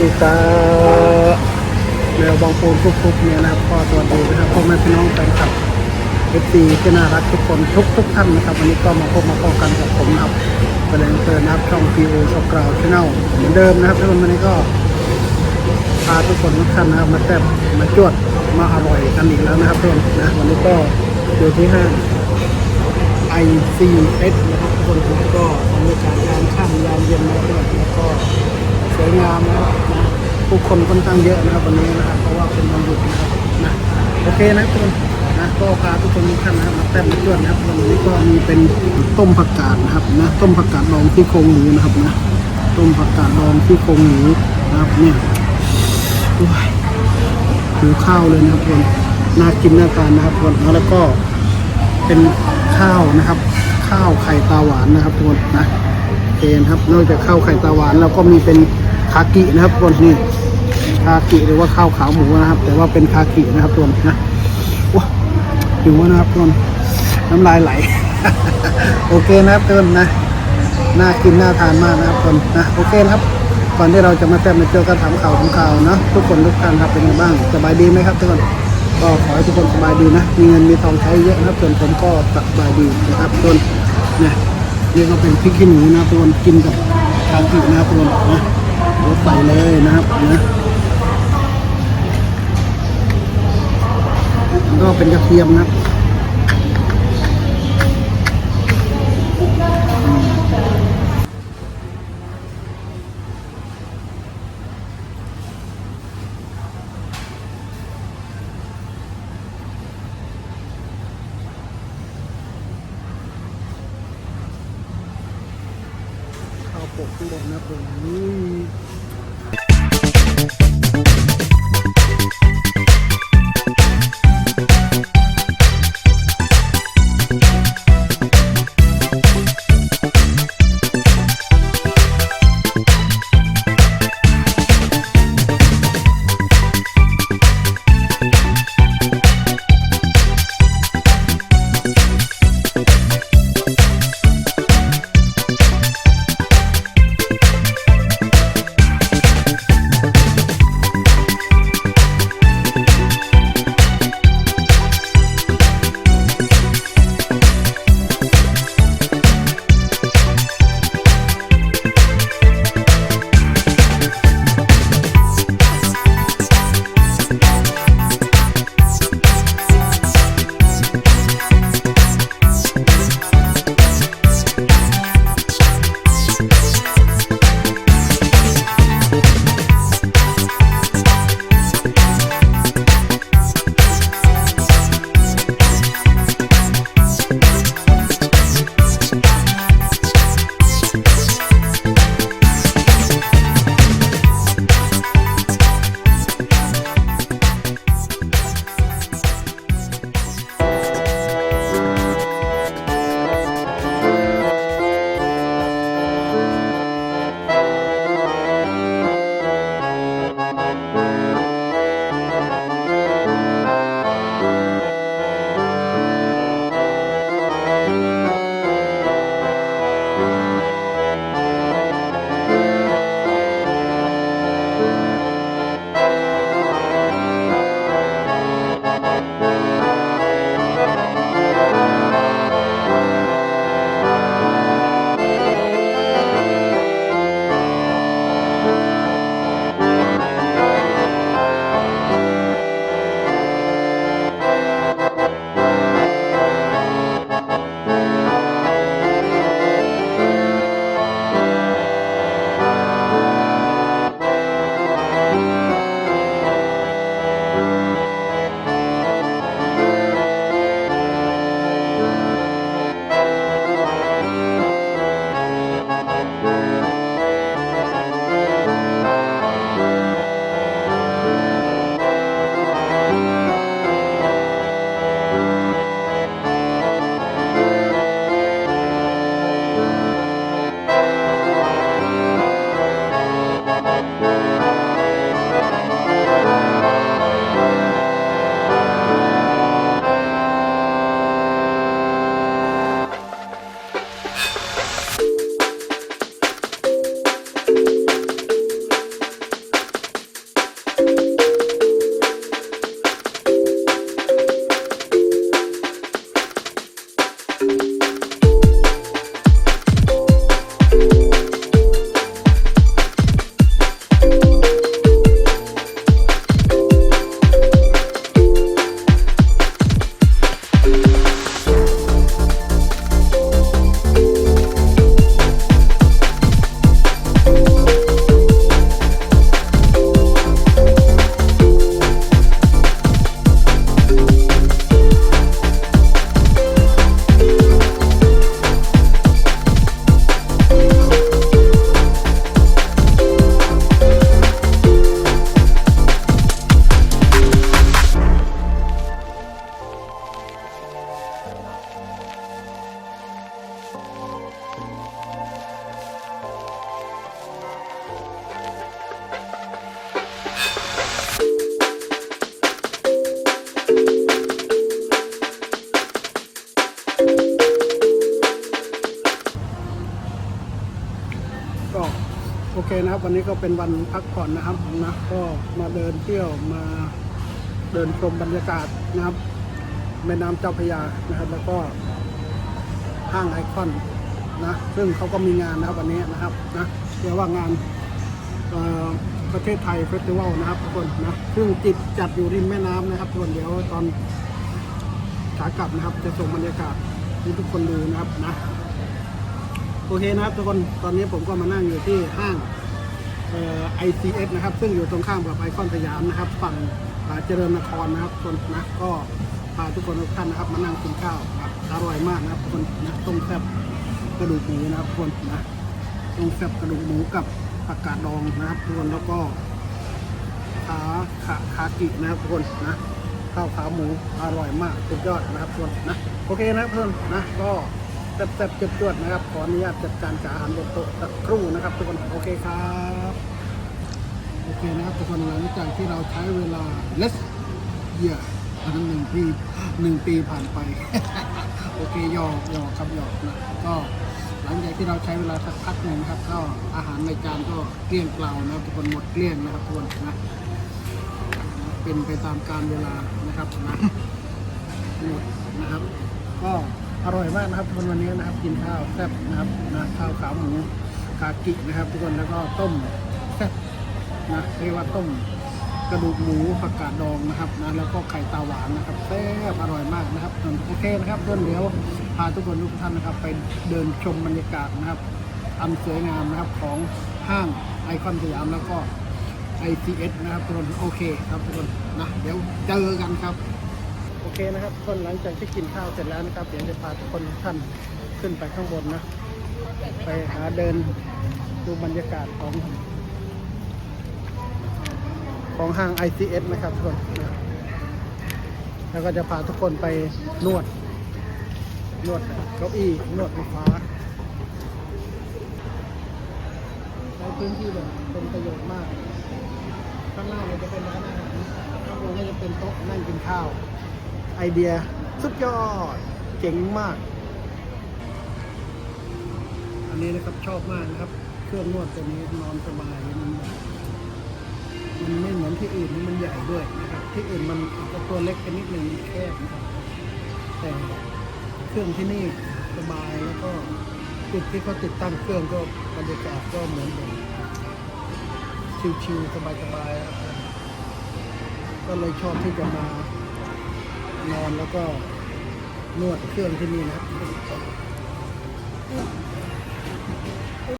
ดีครับแมวบางปูนทุกๆเนี่ยนะครับก็สวัสดีนะครับพ่อแม่พี่น้องแฟนคลับเอฟซีที่น่ารักทุกคนทุกทุกๆท่านนะครับวันนี้ก็มาพบมาพบกันกับผมนะครับแสดงเตอร์นะครับช่อง PO สกราวชแนลเหมือนเดิมนะครับทุกคนวันนี้ก็พาทุกคนทุกท่านนะครับมาแซ่บมาจวดมาอร่อยกันอีกแล้วนะครับทุกคนนะวันนี้ก็อยู่ที่ห้าง ICS นะครับทุกคนก็บรรยากาศยามค่ำยามเย็นนะครับแล้วก็ วยงามนะครับนะผู้คนค่อนข้างเยอะนะครับวันนี้นะครับเพราะว่าเป็นวันหยุดนะครับนะโอเคนะทุกคนนะก็พาทุกคนทุกท่านนะครับมาแต้มมาด้วยนะครับวันนี้ก็มีเป็นต้มผักกาดนะครับนะต้มผักกาดดองที่โครงหมูนะครับนะต้มผักกาดดองที่โครงหมูนะครับเนี่ยโอ้ยหิวข้าวเลยนะครับทุกคนน่ากินน่าทานนะครับทุกคนแล้วก็เป็นข้าวนะครับ ข้าวไข่ตาหวานนะครับทุกคนนะเอนครับนอกจากข้าวไข่ตาหวานแล้วก็มีเป็น คากินะครับทุกคนนี่คากิหรือว่าข้าวขาวหมูนะครับ แต่ว่าเป็นคากินะครับทุกคนนะว้าหิวนะครับทุกคนน้ำลายไหล โอเคนะครับทุกคนนะน่ากินน่าทานมากนะครับทุกคนนะโอเคนะครับก่อนที่เราจะมาแต้มมาเจอกันถามข่าวของข่าวเนาะทุกคนทุกท่านครับเป็นยังไงบ้างสบายดีไหมครับทุกคนก็ขอให้ทุกคนสบายดีนะ มีเงินมีทองใช้เยอะนะครับส่วนผมก็สบายดีนะครับส่วนเนี่ยนี่ก็เป็นพริกขี้หนูนะทุกคนกินกับคากินะครับทุกคนนะ รถใส่เลยนะครับนะก็เป็นกระเทียมนะข้าวโปกข้างบนนะครับผมอืม เคนะครับวันนี้ก็เป็นวันพักผ่อนนะครับนะก็มาเดินเที่ยวมาเดินชมบรรยากาศนะครับแม่น้ำเจ้าพระยานะครับ แล้วก็ห้างไอคอนนะซึ่งเขาก็มีงานนะครับวันนี้นะครับนะเรียกว่างานประเทศไทยเฟสติวัลนะครับทุกคนนะซึ่งจิตจัดอยู่ริมแม่น้ำนะครับทุกคนเดี๋ยวตอนขากลับนะครับ จะส่งบรรยากาศให้ทุกคนดูนะครับนะโอเคนะครับทุกคนตอนนี้ผมก็มานั่งอยู่ที่ห้าง เอ่อ ICS นะครับ ซึ่งอยู่ตรงข้ามกับไอคอนสยามนะครับ ฝั่งเจริญนครนะครับคนนะก็พาทุกคนทุกท่านนะครับ มานั่งกินข้าวครับอร่อยมากนะครับคนนะต้มแซ่บกระดูกหมูนะครับคนนะต้มแซ่บกระดูกหมูกับผักกาดดองนะครับทุกคนแล้วก็ขาขาคากินะครับทุกคนนะข้าวขาหมูอร่อยมากสุดยอดนะครับทุกคนนะโอเคนะครับทุกคนนะก็ แซ่บๆจวดๆนะครับ ขออนุญาตจัดการกับอาหารบนโต๊ะสักครู่นะครับ ทุกคน โอเคครับ โอเคนะครับ ทุกคนหลังจากที่เราใช้เวลา let's year อันนั้นหนึ่งปีหนึ่งปีผ่านไป โอเคหยอกหยอกครับหยอกนะก็หลังจากที่เราใช้เวลาสักพักหนึ่งครับ ก็อาหารในจานก็เกลี้ยงเปล่านะครับ ทุกคนหมดเกลี้ยงนะครับทุกคนนะนะเป็นไปตามการเวลานะครับนะหมดนะครับ ก็ อร่อยมากนะครับทุกคนวันนี้นะครับ กินข้าวแซ่บนะครับนะข้าวขาหมูคากินะครับ ทุกคนแล้วก็ต้มแซ่บนะเรียกว่าต้มกระดูกหมูผักกาดดองนะครับนะแล้วก็ไข่ตาหวานนะครับแซ่บอร่อยมากนะครับโอเคนะครับต้นเดี๋ยวพาทุกคนทุกท่านนะครับ ไปเดินชมบรรยากาศนะครับอันสวยงามนะครับของห้างไอคอนสยามแล้วก็ ICS นะครับทุกคนโอเคครับทุกคนนะเดี๋ยวเจอกันครับ อเคนะครับทุกคนหลังจากที่กินข้าวเสร็จแล้วนะครับ เดี๋ยวจะพาทุกคนทุกท่านขึ้นไปข้างบนนะ ไปหาเดินดูบรรยากาศของ ของห้าง ICS นะครับทุกคนนะแล้วก็จะพาทุกคนไปนวด นวดเก้าอี้นวดไฟฟ้าใช้พื้นที่แบบเป็นประโยชน์มาก ข้างหน้าเนี่ยจะเป็นร้านอาหารข้างบนก็จะเป็นโต๊ะนั่งกินข้าว ไอเดียสุดยอด เจ๋งมาก อันนี้นะครับชอบมากนะครับ เครื่องนวดตัวนี้นอนสบายมันมันไม่เหมือนที่อื่นนะมันใหญ่ด้วยนะครับ ที่อื่นมันจะตัวเล็กกันนิดหนึ่งแคบนะครับแต่เครื่องที่นี่สบายแล้วก็จุดที่เขาติดตั้งเครื่องก็บรรยากาศก็เหมือนแบบชิลๆสบายๆก็เลยชอบที่จะมา นอนแล้วก็นวดเครื่องที่นี่นะครับ